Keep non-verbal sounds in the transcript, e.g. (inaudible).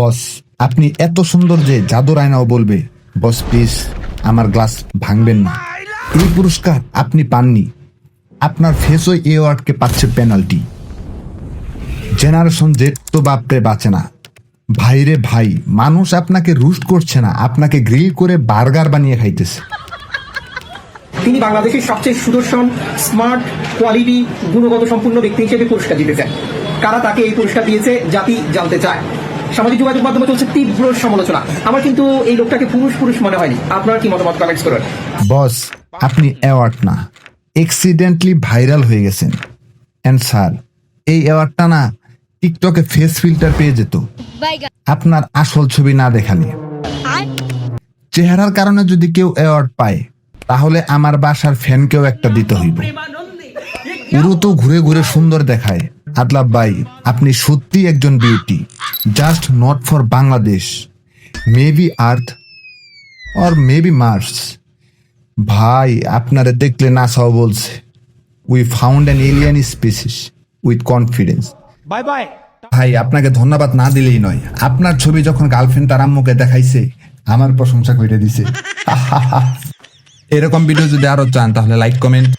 বস আপনি এত সুন্দর যে জাদুর আয়নাও বলবে বস প্লিজ আমার গ্লাস ভাঙবেন না। এই পুরস্কার আপনি পাননি। আপনার ফেসও এ ওয়ার্ডকে পাচ্ছে পেনাল্টি জেনারেশন জেড তো বাপরে বাঁচে না। ভাইরে ভাই, মানুষ আপনাকে রুস্ট করছে না, আপনাকে গ্রিল করে বার্গার বানিয়ে খাইতেছে। তিনি বাংলাদেশের সবচেয়ে সুদর্শন স্মার্ট কোয়ালিটি গুণগত সম্পূর্ণ ব্যক্তি হিসেবে পুরস্কার জিতেছেন। কারা তাকে এই পুরস্কার দিয়েছে জাতি জানতে চায়। সামাজিক যোগাযোগ মাধ্যমে চলছে তীব্র সমালোচনা। আমার কিন্তু এই লোকটাকে পুরুষ পুরুষ মনে হয়নি। আপনার কি মতামত কমেন্টস করুন বস আপনি অ্যাওয়ার্ড না। এক্সিডেন্টলি ভাইরাল হয়ে গেছেন। অ্যান্ড স্যার এই অ্যাওয়ার্ডটা না টিকটকে ফেস ফিল্টার পেয়ে যেত। আপনার আসল ছবি না দেখালে। চেহারার কারণে যদি কেউ অ্যাওয়ার্ড পায় তাহলে আমার বাসার ফ্যানকেও একটা দিতে হইব। পুরো তো ঘুরে ঘুরে সুন্দর দেখায়। আদলাব ভাই আপনি সত্যি একজন beauty just not for Bangladesh maybe earth or maybe Mars ভাই আপনারা দেখলে নাসাও বলছে we found an alien species with confidence bye bye ভাই আপনাকে ধন্যবাদ না দিলেই নয় আপনার ছবি যখন গার্লফ্রেন্ড তার আম্মুকে দেখাইছে আমার প্রশংসা করে দিছে। (laughs) এরকম ভিডিও যদি আরও চান তাহলে লাইক কমেন্ট